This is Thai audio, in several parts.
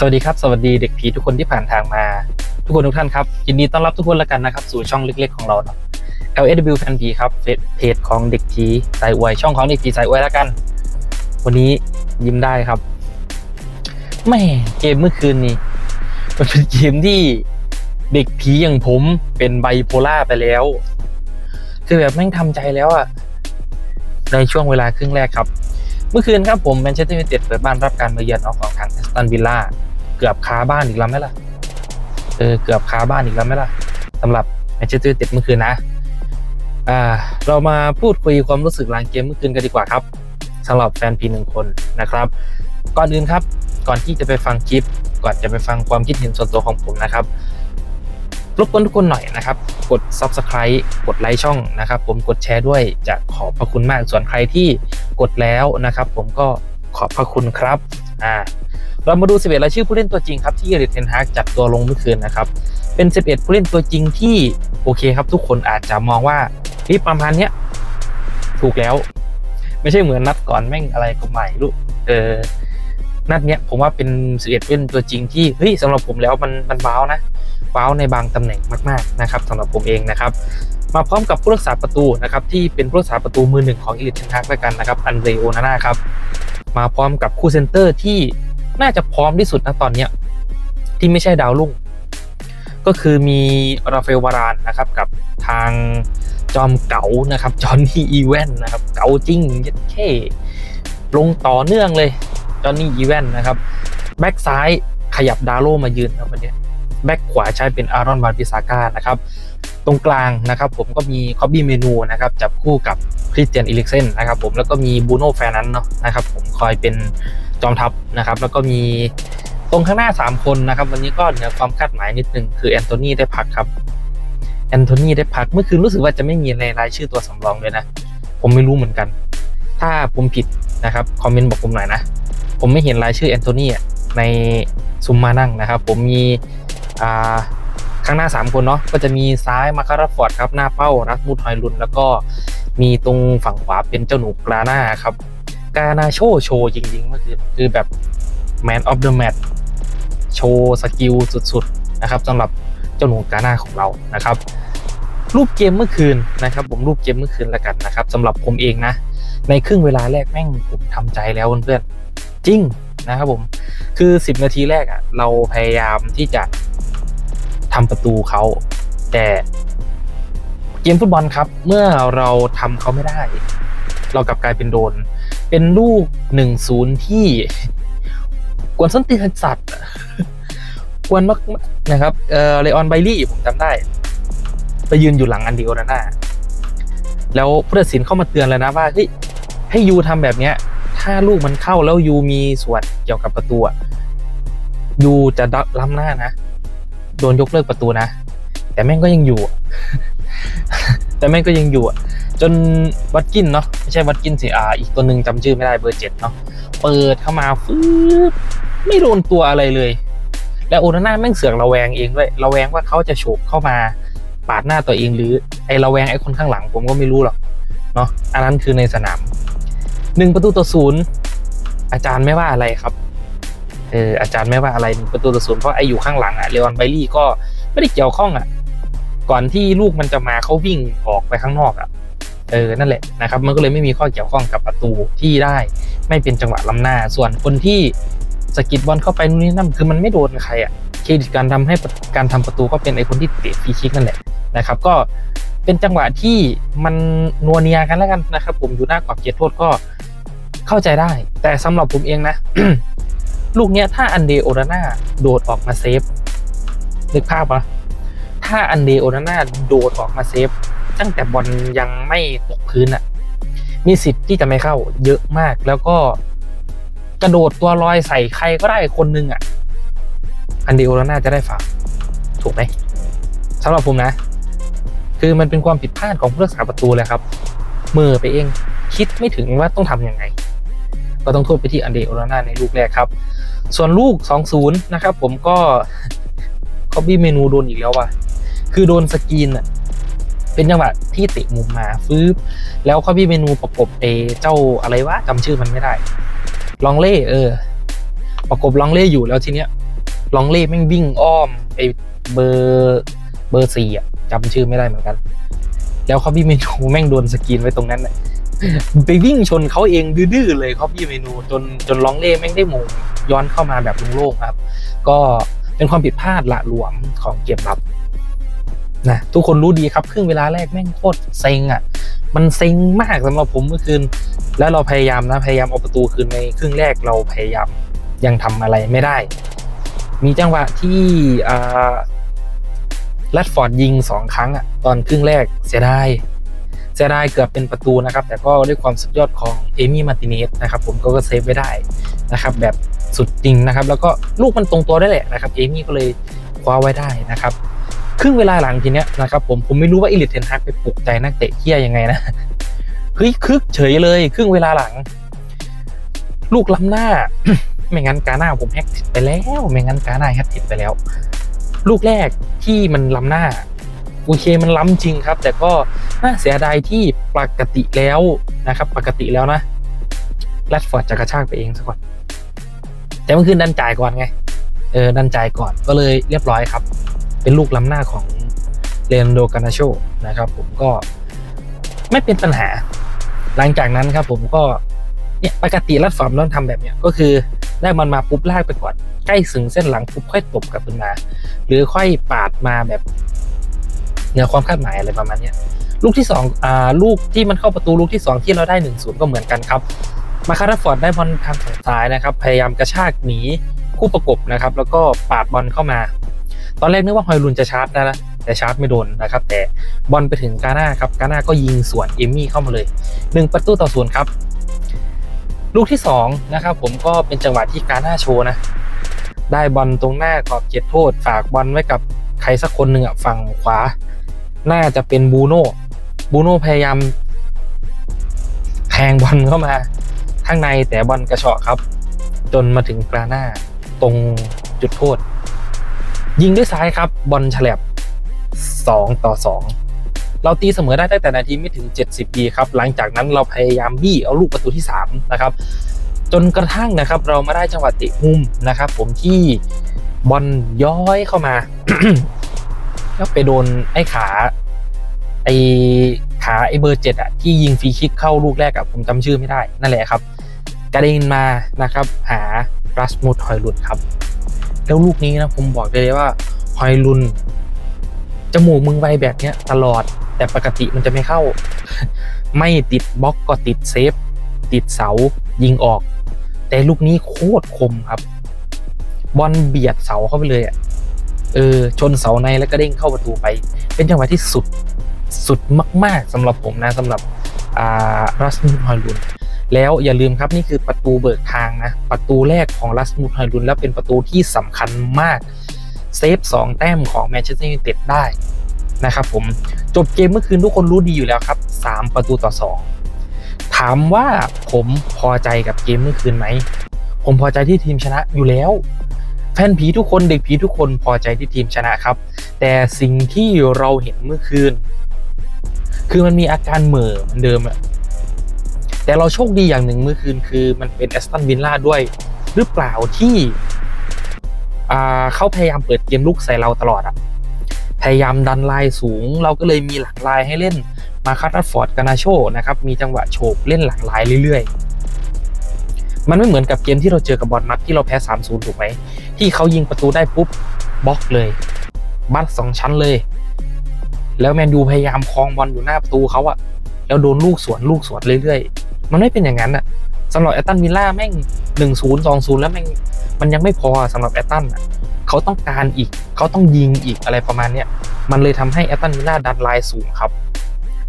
สวัสดีครับ สวัสดีเด็กผีทุกคนที่ผ่านทางมา ทุกคนทุกท่านครับ ยินดีต้อนรับทุกคนแล้วกันนะครับ สู่ช่องเล็กๆของเราเนาะ LSW Fan ผีครับเฟซเพจของเด็กผีสายอวยช่องของเด็กผีสายอวยแล้วกัน วันนี้ยิ้มได้ครับแม่เกมเมื่อคืนนี้มันเป็นเกมที่เด็กผีอย่างผมเป็นไบโพล่าไปแล้ว คือแบบแม่งทำใจแล้วอะในช่วงเวลาครึ่งแรกครับ เมื่อคืนครับผมแมนเชสเตอร์ยูไนเต็ดเปิดบ้านรับการมาเยือนของทางแอสตันวิลล่า เกือบคาบ้านอีกแล้วไหมล่ะเออเกือบคาบ้านอีกแล้วไหมล่ะสำหรับแมนเชสเตอร์ยูไนเต็ดเมื่อคืนนะอ่าเรามาพูดคุยความรู้สึกหลังเกมเมื่อคืนกันดีกว่าครับสำหรับแฟนพีหนึ่งคนนะครับ ก่อนอื่นครับก่อนที่จะไปฟังคลิป ก่อนจะไปฟังความคิดเห็นส่วนตัวของผมนะครับรบกวนทุกคนหน่อยนะครับ กด subscribe กดไลค์ช่องนะครับ ผมกดแชร์ด้วยจะขอบพระคุณมากส่วนใครที่กดแล้วนะครับ ผมก็ขอบพระคุณครับ อ่า เรามาดู 11รายชื่อผู้เล่นตัวจริงครับที่เอริกเทนฮากจัดตัวลงเมื่อคืนนะครับ เป็น 11 ผู้เล่นตัวจริงที่โอเคครับ ทุกคนอาจจะมองว่าเฮ้ยประมาณเนี้ยถูกแล้ว ไม่ใช่เหมือนนัดก่อนแม่งอะไรก็ใหม่ลูกเออนัดเนี้ยผมว่าเป็น 11ผู้เล่นตัวจริงที่เฮ้ยสำหรับผมแล้วมันมันว้าวนะว้าวในบางตำแหน่งมากๆนะครับสำหรับผมเองนะครับมาพร้อมกับผู้รักษาประตูนะครับที่เป็นผู้รักษาประตูมือหนึ่งของอิลิทเทนทักแล้วกันนะครับอันเดรโอนาน่าครับมาพร้อมกับคู่เซนเตอร์ที่ น่าจะพร้อมที่สุดนะตอนเนี้ยที่ไม่ใช่ดาวรุ่ง ก็คือมีราเอลวารานนะครับกับทางจอมเก๋านะครับจอห์นนี่อีเวนนะครับเก๋าจริงยัดแค่ลงต่อเนื่องเลยจอห์นนี่อีเวนนะครับแบ็กซ้ายขยับดาโลมายืนครับวันนี้แบ็กขวาใช้เป็นอารอนวานพิซาก้านะครับ ตรงกลางนะครับผมก็มีคอบบี้เมนูนะครับ จับคู่กับ ริสเตียนอิลิกเซนนะครับผมแล้วก็มีบูโน่แฟนันเนาะนะครับผมคอยเป็นจอมทัพนะครับ แล้วก็มีตรงข้างหน้า 3 คนนะครับ วันนี้ก็เหนือความคาดหมายนิดนึงคือแอนโทนีได้พักครับแอนโทนีได้พักเมื่อคืนรู้สึกว่าจะไม่มีในรายชื่อตัวสำรองเลยนะ ผมไม่รู้เหมือนกัน ถ้าผมผิดนะครับคอมเมนต์บอกผมหน่อยนะ ผมไม่เห็นรายชื่อแอนโทนีในซุมมานั่งนะครับ ผมมีอ่าข้างหน้า 3 คนเนาะก็จะมีซ้ายมาคาราฟอร์ดครับหน้าเป้ารักมูดฮอยลุนแล้วก็ มีตรงฝั่งขวาเป็นเจ้าหนูกราน่าครับกานาโชว์โชว์จริงๆเมื่อคืนคือแบบ Man of the Match โชว์สกิลสุดๆนะครับสำหรับเจ้าหนูกาหน่าของเรานะครับ รูปเกมเมื่อคืนนะครับ ผมรูปเกมเมื่อคืนแล้วกันนะครับสำหรับผมเองนะ ในครึ่งเวลาแรกแม่งผมทำใจแล้วเพื่อนๆจริงนะครับผมคือ 10 นาทีแรกอะ่ะเราพยายามที่จะทำประตูเขาแต่ เกมฟุตบอลครับ เมื่อเราทำเขาไม่ได้ เรากลับกลายเป็นโดน เป็นลูก1-0ที่ กวนส้นตีนสัตว์กวนมากนะครับเออเลออนไบลี่ผมจำได้ ไปยืนอยู่หลังอันดิโอนาน่าแล้วผู้ตัดสินเข้ามาเตือนแล้วนะว่าเฮ้ยให้ยูทำแบบเนี้ย ถ้าลูกมันเข้าแล้วยูมีส่วนเกี่ยวกับประตูยูจะล้ำหน้านะ โดนยกเลิกประตูนะ แต่แม่งก็ยังอยู่ แต่แม่งก็ยังอยู่อะจนวัดกินเนาะไม่ใช่วัดกินสิอ่าอีกตัวหนึ่งจำชื่อไม่ได้เบอร์เจ็ดเนาะเปิดเข้ามาฟืบไม่โดนตัวอะไรเลย แล้วโอนาน่าแม่งเสือกระแวงเองด้วยระแวงว่าเขาจะโฉบเข้ามาปาดหน้าตัวเองหรือไอระแวงไอคนข้างหลังผมก็ไม่รู้หรอกเนาะอันนั้นคือในสนามหนึ่งประตูต่อศูนย์อาจารย์ไม่ว่าอะไรครับเอออาจารย์ไม่ว่าอะไรประตูต่อศูนย์เพราะไออยู่ข้างหลังอะเลออนไบลี่ก็ไม่ได้เกี่ยวข้องอะ ก่อนที่ลูกมันจะมาเขาวิ่งออกไปข้างนอกอะเออนั่นแหละนะครับมันก็เลยไม่มีข้อเกี่ยวข้องกับประตูที่ได้ ไม่เป็นจังหวะล้ำหน้า ส่วนคนที่สกิดบอลเข้าไปนู่นนี่นั่นคือมันไม่โดนใครอะเครดิตการทำให้การทำประตูก็เป็นไอคนที่เตะฟรีคิกนั่นแหละนะครับ ก็เป็นจังหวะที่มันนัวเนียกันแล้วกันนะครับ ผมอยู่หน้ากรอบเขตโทษก็เข้าใจได้ แต่สำหรับผมเองนะ ลูกเนี้ยถ้าอันเดโอนาน่าโดดออกมาเซฟนึกภาพปะ ถ้าอันเดโอนาน่าโดดออกมาเซฟ ตั้งแต่บอลยังไม่ตกพื้นอะมีสิทธิ์ที่จะไม่เข้าเยอะมากแล้วก็กระโดดตัวลอยใส่ใครก็ได้คนนึงอะอันเดโอนาน่าจะได้ฝากถูกไหมสำหรับผมนะ คือมันเป็นความผิดพลาดของผู้รักษาประตูเลยครับมือไปเองคิดไม่ถึงว่าต้องทำยังไง ก็ต้องโทษไปที่อันเดโอนาน่าในลูกแรกครับ ส่วนลูก 2-0 นะครับผมก็คอบบี้เมนูโดนอีกแล้วว่ะ คือโดนสกรีนอะเป็นจังหวะที่เตะมุมมาฟื้บแล้วคอบบี้เมนูประกบเอเจ้าอะไรวะจำชื่อมันไม่ได้ ลองเล่เออ ประกบลองเล่อยู่แล้วทีเนี้ย ลองเล่แม่งวิ่งอ้อมไอเบอร์เบอร์สี่อะจำชื่อไม่ได้เหมือนกัน แล้วเขาพี่เมนูแม่งโดนสกรีนไว้ตรงนั้นน่ะไปวิ่งชนเขาเองดื้อเลยเขาพี่เมนูจนจนลองเล่แม่งได้โมงย้อนเข้ามาแบบโล่งครับ ก็เป็นความผิดพลาดละหลวมของเกมลับ นะทุกคนรู้ดีครับครึ่งเวลาแรกแม่งโคตรเซ็งอะ มันเซ็งมากสำหรับผมเมื่อคืน แล้วเราพยายามนะพยายามเอาประตูคืนในครึ่งแรกเราพยายามยังทำอะไรไม่ได้ มีจังหวะที่ลัดฟอร์ดยิงสองครั้งอะตอนครึ่งแรกเสียดายเสียดายเกือบเป็นประตูนะครับ แต่ก็ด้วยความสุดยอดของเอมี่มาร์ติเนสนะครับผมก็เซฟไว้ได้นะครับ แบบสุดจริงนะครับ แล้วก็ลูกมันตรงตัวได้แหละนะครับ เอมี่ก็เลยคว้าไว้ได้นะครับ ครึ่งเวลาหลังทีเนี้ยนะครับผมผมไม่รู้ว่าอิลิทเทนฮักไปปลุกใจนักเตะเที่ยยังไงนะเฮ้ยคึกเฉยเลย ครึ่งเวลาหลัง ลูกล้ำหน้า ไม่งั้นกาหน้าผมแฮกติดไปแล้ว ไม่งั้นกาหน้าแฮกติดไปแล้ว ลูกแรกที่มันล้ำหน้าโอเคมันล้ำจริงครับ แต่ก็น่าเสียดายที่ปกติแล้วนะครับ ปกติแล้วนะแรดฟอร์ดจะกระชากไปเองซะก่อนแต่เมื่อคืนดันจ่ายก่อนไงเออดันจ่ายก่อนก็เลยเรียบร้อยครับ เป็นลูกล้ำหน้าของเรนโดกานาโชนะครับผมก็ไม่เป็นปัญหา หลังจากนั้นครับผมก็เนี่ยปกติรัดฟอร์มต้องทำแบบเนี้ยก็คือได้มันมาปุ๊บลากไปก่อน ใกล้ถึงเส้นหลังปุ๊บค่อยตบกลับขึ้นมา หรือค่อยปาดมาแบบเหนือความคาดหมายอะไรประมาณเนี้ยลูกที่สองอ่าลูกที่มันเข้าประตูลูกที่สองที่เราได้หนึ่งศูนย์ก็เหมือนกันครับ มาคาร์ฟอร์ดได้บอลทางฝั่งซ้ายนะครับ พยายามกระชากหนีคู่ประกบนะครับ แล้วก็ปาดบอลเข้ามา ตอนแรกนึกว่าฮอยลุนจะชาร์จนะนะแต่ชาร์จไม่โดนนะครับ แต่บอลไปถึงกาน่าครับกาน่าก็ยิงสวนเอมี่เข้ามาเลยหนึ่งประตูต่อศูนย์ครับ ลูกที่สองนะครับผมก็เป็นจังหวะที่กาน่าโชว์นะ ได้บอลตรงหน้ากรอบเขตโทษ ฝากบอลไว้กับใครสักคนหนึ่งอะฝั่งขวา น่าจะเป็นบูโน่บูโน่พยายามแทงบอลเข้ามา ข้างในแต่บอลกระเฉาะครับ จนมาถึงกราน่าตรงจุดโทษ ยิงด้วยซ้ายครับ บอลฉลับ2 ต่อ 2 เราตีเสมอได้ตั้งแต่นาทีไม่ถึง 70ดีครับ หลังจากนั้นเราพยายามบี้เอาลูกประตูที่ 3 นะครับ จนกระทั่งนะครับเรามาได้จังหวะเตะมุมนะครับ ผมที่บอลย้อยเข้ามา แล้วไปโดนไอ้ขาไอ้ขาไอ้เบอร์เจ็ดอะที่ยิงฟรีคิกเข้าลูกแรกอะผมจำชื่อไม่ได้ นั่นแหละครับ กระเด็นมานะครับ หารัสมุดฮอยลุนครับ แล้วลูกนี้นะผมบอกเลยว่าฮอยลุนจมูกมึงไวแบบเนี้ยตลอด แต่ปกติมันจะไม่เข้า ไม่ติดบล็อกก็ติดเซฟ ติดเสายิงออก แต่ลูกนี้โคตรคมครับ บอลเบียดเสาเข้าไปเลยอะเออชนเสาในแล้วก็เด้งเข้าประตูไป เป็นจังหวะที่สุดสุดมาก ๆสำหรับผมนะสำหรับอ่ารัสมุดฮอยลุน แล้วอย่าลืมครับนี่คือประตูเบิกทางนะประตูแรกของรัสมุดฮอยลุนและเป็นประตูที่สำคัญมากเซฟ2 แต้มของแมนเชสเตอร์ยูไนเต็ดได้นะครับผมจบเกมเมื่อคืนทุกคนรู้ดีอยู่แล้วครับ 3 ประตูต่อ 2 ถามว่าผมพอใจกับเกมเมื่อคืนไหม ผมพอใจที่ทีมชนะอยู่แล้ว แฟนผีทุกคนเด็กผีทุกคนพอใจที่ทีมชนะครับ แต่สิ่งที่เราเห็นเมื่อคืน คือมันมีอาการเหม่อเหมือนเดิมอะ แต่เราโชคดีอย่างหนึ่งเมื่อคืนคือมันเป็นแอสตันวินล่าด้วยหรือเปล่าที่เขาพยายามเปิดเกมลุกใส่เราตลอดอะพยายามดันลายสูง เราก็เลยมีหลังลายให้เล่นมาคัตฟอร์ดกานาโชนะครับมีจังหวะโฉบเล่นหลังลายเรื่อยๆ มันไม่เหมือนกับเกมที่เราเจอกับบอลมัดที่เราแพ้ 3-0 ถูกไหม ที่เขายิงประตูได้ปุ๊บบล็อกเลยบัตสองชั้นเลย แล้วแมนยูพยายามคลองบอลอยู่หน้าประตูเขาอะแล้วโดนลูกสวนลูกสวนเรื่อยๆ มันไม่เป็นอย่างนั้นอะสำหรับแอตตันวิลล่าแม่งหนึ่งศูนย์สองศูนย์แล้วแม่งมันยังไม่พอสำหรับแอตตันอะเขาต้องการอีกเขาต้องยิงอีกอะไรประมาณเนี้ยมันเลยทำให้แอตตันวิลล่าดันลายสูงครับ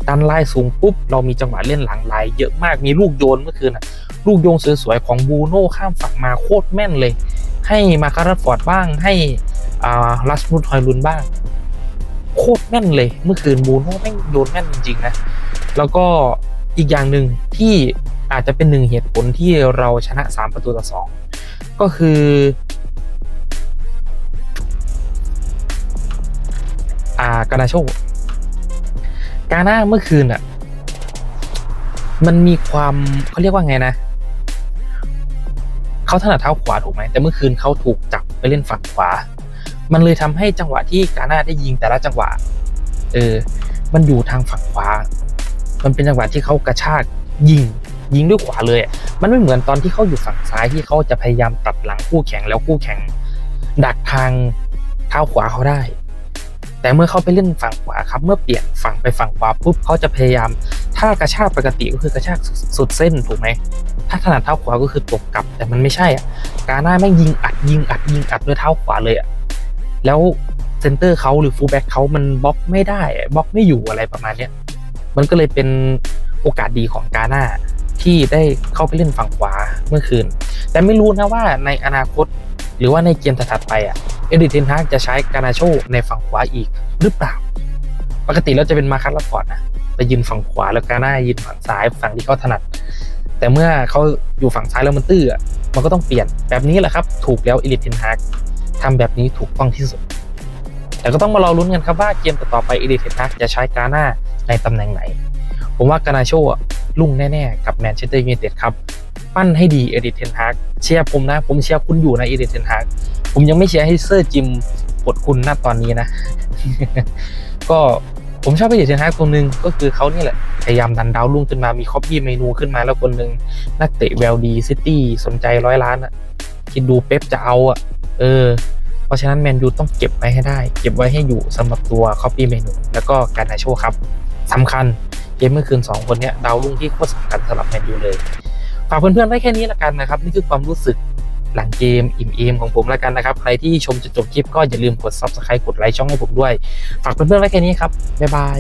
ดันลายสูงปุ๊บเรามีจังหวะเล่นหลังลายเยอะมากมีลูกโยนเมื่อคืนอะลูกโยนสวยๆของบูโน่ข้ามฝั่งมาโคตรแม่นเลย ให้มาคาร์ฟอร์ดบ้างให้อ่าลัสมุดฮอยลุนบ้าง โคตรแม่นเลย เมื่อคืนบูโน่แม่งโยนแม่นจริงๆนะ แล้วก็ อีกอย่างหนึ่งที่อาจจะเป็นหนึ่งเหตุผลที่เราชนะ 3 ประตูต่อ 2 ก็คือ อ่ากานาโชกาหน่าเมื่อคืนอะ มันมีความเขาเรียกว่าไงนะ เขาถนัดเท้าขวาถูกไหม แต่เมื่อคืนเขาถูกจับไปเล่นฝั่งขวา มันเลยทำให้จังหวะที่กาหน่าได้ยิงแต่ละจังหวะ เออ มันอยู่ทางฝั่งขวา มันเป็นจังหวะที่เขากระชากยิงยิงด้วยขวาเลย มันไม่เหมือนตอนที่เขาอยู่ฝั่งซ้ายที่เขาจะพยายามตัดหลังคู่แข่งแล้วคู่แข่ง ดักทางเท้าขวาเขาได้ แต่เมื่อเขาไปเล่นฝั่งขวาครับ เมื่อเปลี่ยนฝั่งไปฝั่งขวาปุ๊บเขาจะพยายาม ถ้ากระชากปกติก็คือกระชากสุดสุดเส้นถูกไหม ถ้าถนัดเท้าขวาก็คือตบกลับ แต่มันไม่ใช่อะ กาหน้าแม่งยิงอัดยิงอัดยิงอัดด้วยเท้าขวาเลยอะ แล้วเซนเตอร์เขาหรือฟูลแบ็กเขามันบล็อกไม่ได้บล็อกไม่อยู่อะไรประมาณเนี้ย มันก็เลยเป็นโอกาสดีของกาหน้าที่ได้เข้าไปเล่นฝั่งขวาเมื่อคืน แต่ไม่รู้นะว่าในอนาคตหรือว่าในเกมถัดไปอะเอดิเทนฮากจะใช้กานาโชในฝั่งขวาอีกหรือเปล่า ปกติแล้วจะเป็นมาคัสลับพอร์ตนะไปยืนฝั่งขวาแล้วกาหน้ายืนฝั่งซ้ายฝั่งที่เขาถนัด แต่เมื่อเขาอยู่ฝั่งซ้ายแล้วมันตื้อมันก็ต้องเปลี่ยนแบบนี้แหละครับ ถูกแล้วเอดิเทนฮากทำแบบนี้ถูกต้องที่สุด แต่ก็ต้องมารอลุ้นกันครับว่าเกมต่อไปเอดิเทนฮากจะใช้กาหน้า ในตำแหน่งไหน ผมว่ากานาโชะลุ่งแน่ๆ กับแมนเชสเตอร์ยูไนเต็ดครับ ปั้นให้ดีเอดิเทนฮากเชียร์ผมนะ ผมเชียร์คุณอยู่นะเอดิเทนฮากผมยังไม่เชียร์ให้เซอร์จิมปลดคุณณตอนนี้นะ ก็ผมชอบเอดิเทนฮากตรงนึงก็คือเขานี่แหละ พยายามดันดาวรุ่งขึ้นมามีคอปปี้เมนูขึ้นมาแล้วคนหนึ่งนักเตะแวลดีซิตี้สนใจร้อยล้านอะคิดดูเป๊ปจะเอาอะ เออ เพราะฉะนั้นแมนยูต้องเก็บไว้ให้ได้ เก็บไว้ให้อยู่สำหรับตัวคอปปี้เมนูแล้วก็การนาโชครับ สำคัญเกมเมื่อคืน 2 คนเนี้ยดาวรุ่งที่โคตรสำคัญสำหรับแมนยูเลยฝากเพื่อนๆได้แค่นี้ละกันนะครับ นี่คือความรู้สึกหลังเกมอิ่มเอมของผมละกันนะครับ ใครที่ชมจนจบคลิปก็อย่าลืมกด subscribe กดไลค์ช่องให้ผมด้วย ฝากเพื่อนๆไว้แค่นี้ครับบ๊ายบาย